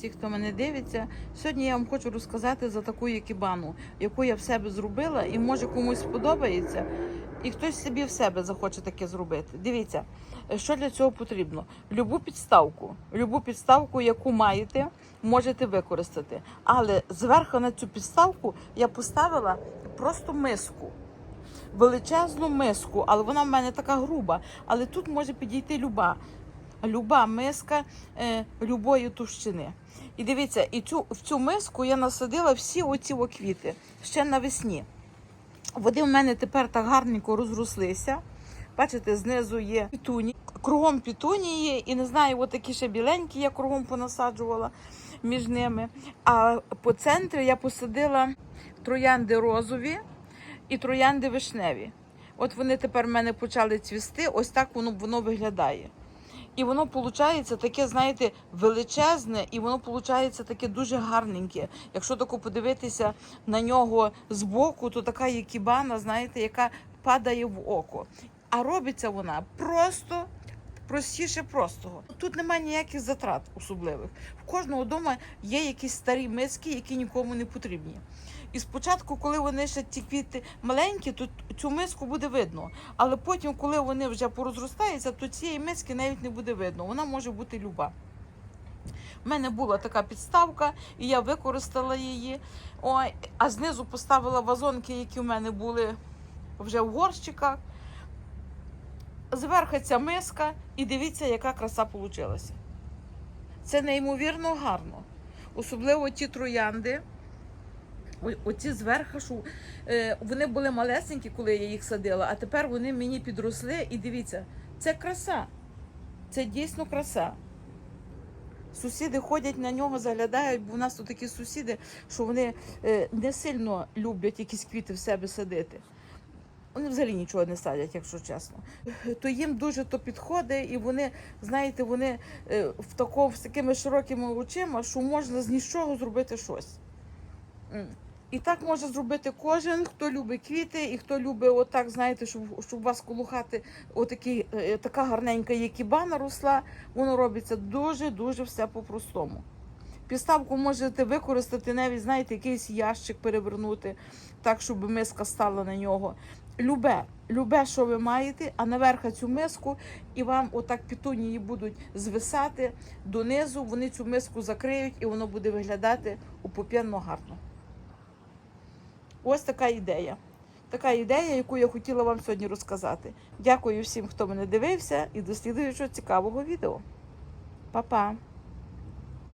всіх, хто мене дивиться. Сьогодні я вам хочу розказати за таку якібану, яку я в себе зробила, і може комусь сподобається, і хтось собі в себе захоче таке зробити. Дивіться, що для цього потрібно. Любу підставку, любу підставку, яку маєте, можете використати. Але зверху на цю підставку я поставила просто миску. Величезну миску, але вона в мене така груба. Але тут може підійти люба люба миска е, любої товщини. І дивіться, і цю, в цю миску я насадила всі оці квіти ще навесні. Вони в мене тепер так гарненько розрослися. Бачите, знизу є пітуні, кругом пітунії, і не знаю, от такі ще біленькі я кругом понасаджувала між ними. А по центрі я посадила троянди розові і троянди вишневі. От вони тепер в мене почали цвісти, ось так воно, воно виглядає. І воно виходить таке, знаєте, величезне, і воно виходить таке дуже гарненьке. Якщо тако подивитися на нього збоку, то така є кібана, знаєте, яка падає в око. А робиться вона просто простіше простого. Тут немає ніяких затрат особливих. В кожного вдома є якісь старі миски, які нікому не потрібні. І спочатку, коли вони ще ті квіти маленькі, то цю миску буде видно. Але потім, коли вони вже порозростаються, то цієї миски навіть не буде видно. Вона може бути люба. У мене була така підставка, і я використала її. Ой, а знизу поставила вазонки, які в мене були вже в горщиках. Зверху ця миска, і дивіться, яка краса вийшла. Це неймовірно гарно. Особливо ті троянди. Оці зверху, що е, вони були малесенькі, коли я їх садила, а тепер вони мені підросли. І дивіться, це краса. Це дійсно краса. Сусіди ходять на нього, заглядають, бо у нас тут такі сусіди, що вони е, не сильно люблять якісь квіти в себе садити. Вони взагалі нічого не садять, якщо чесно. То їм дуже то підходить, і вони, знаєте, вони е, в такому, з такими широкими очима, що можна з нічого зробити щось. І так може зробити кожен, хто любить квіти, і хто любить, отак, знаєте, щоб, щоб вас коло хати отакі, е, така гарненька якібана росла, воно робиться дуже-дуже все по-простому. Підставку можете використати, навіть, знаєте, якийсь ящик перевернути, так, щоб миска стала на нього. Любе, любе, що ви маєте, а наверху цю миску, і вам отак пітунії будуть звисати донизу, вони цю миску закриють, і воно буде виглядати упопєнно гарно. Ось така ідея. Така ідея, яку я хотіла вам сьогодні розказати. Дякую всім, хто мене дивився, і до слідуючого цікавого відео. Па-па!